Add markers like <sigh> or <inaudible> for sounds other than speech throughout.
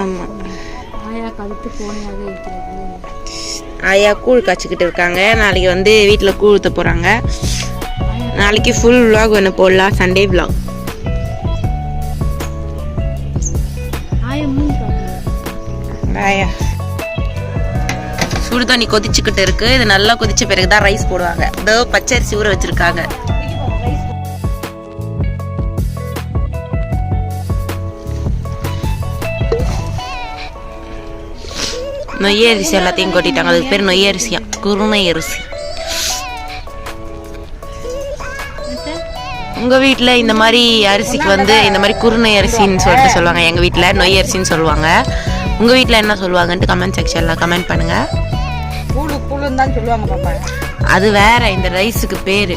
ஆமாம் ஆயா கழுத்து கோணையாக இருக்கிறது. ஆயா கூழ் காய்ச்சிக்கிட்டு இருக்காங்க. நாளைக்கு வந்து வீட்டில் கூழ் ஊற்ற போகிறாங்க நாளைக்கு ஃபுல் vlog ஒன்று போடலாம். சண்டே ஆயா சுடு தண்ணி கொதிச்சுக்கிட்டு இருக்கு. இது நல்லா கொதிச்ச பிறகு தான் ரைஸ் போடுவாங்க. இதோ பச்சரிசி ஊற வச்சிருக்காங்க. நொய்ய அரிசி எல்லாத்தையும் கொட்டிட்டாங்க அதுக்கு பேர் நொய்ய அரிசியா குருணை அரிசி உங்க வீட்ல இந்த மாதிரி அரிசிக்கு வந்து இந்த மாதிரி குருணை அரிசின்னு சொல்லிட்டு சொல்லுவாங்க எங்க வீட்ல நொய் அரிசின்னு சொல்லுவாங்க உங்க வீட்ல என்ன சொல்லுவாங்கன்ட்டு கமெண்ட் செக்ஷன்ல கமெண்ட் பண்ணுங்க புழு புழுன்னு தான் சொல்லுவாங்க பாப்பா அது வேற இந்த ரைஸுக்கு பேரு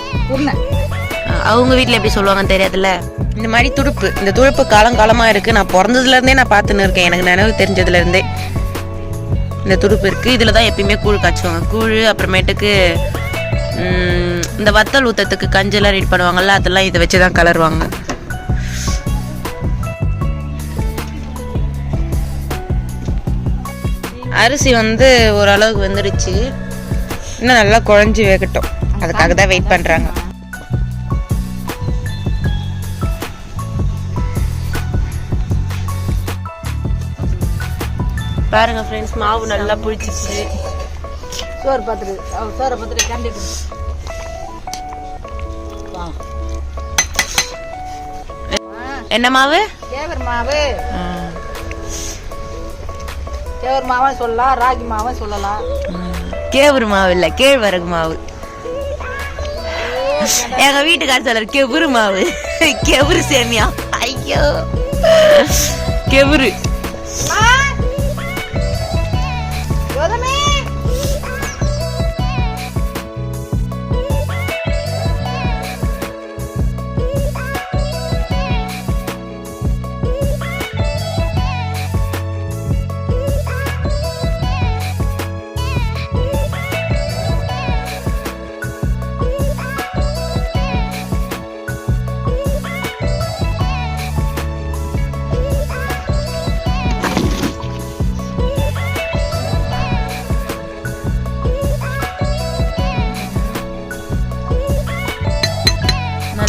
அவங்க வீட்ல எப்படி சொல்லுவாங்கன்னு தெரியாதுல்ல இந்த மாதிரி துடுப்பு இந்த துடுப்பு காலம் காலமா இருக்கு நான் பிறந்ததுல இருந்தே நான் பார்த்துன்னு இருக்கேன் எனக்கு நினைவு தெரிஞ்சதுல இருந்தே இந்த துடுப்பு இருக்குது இதில் தான் எப்பயுமே கூழ் காய்ச்சுவாங்க. கூழ் அப்புறமேட்டுக்கு இந்த வத்தல் ஊத்தத்துக்கு கஞ்செல்லாம் ரெடி பண்ணுவாங்கள்ல அதெல்லாம் இதை வச்சு தான் கலருவாங்க. அரிசி வந்து ஓரளவுக்கு வந்துடுச்சு இன்னும் நல்லா குழஞ்சி வேகட்டும். அதுக்காக தான் வெயிட் பண்ணுறாங்க பாருங்க ஃப்ரெண்ட்ஸ் மாவு நல்லா புளிச்சிச்சு சோறு பார்த்துட்டு சோறை பார்த்துட்டு கண்டிப்பா என்ன மாவு? கேவர் மாவு. கேவர் மாவும் சொல்லலாம் ராகி மாவும் சொல்லலாம். கேவுரு மாவு இல்ல கேழ்வரகு மாவு. எங்க வீட்டுக்கார சொல்றாரு கெவுரு மாவு. <laughs> கெவுரு சேமியா. ஐயோ. கெவுரு.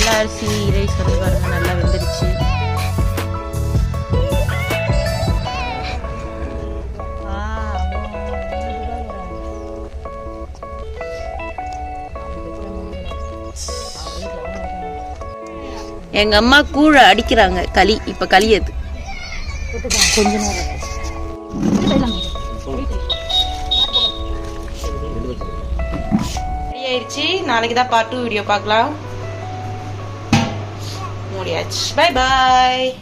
நல்லா அரிசி ரைஸ் வந்து பாருங்க நல்லா வெந்துருச்சு. எங்க அம்மா கூழ அடிக்கிறாங்க களி இப்ப களி அது கொஞ்ச நேரம் ரெடி ஆயிடுச்சு நாளைக்கு தான் பார்ட் டூ வீடியோ பார்க்கலாம். Bye bye.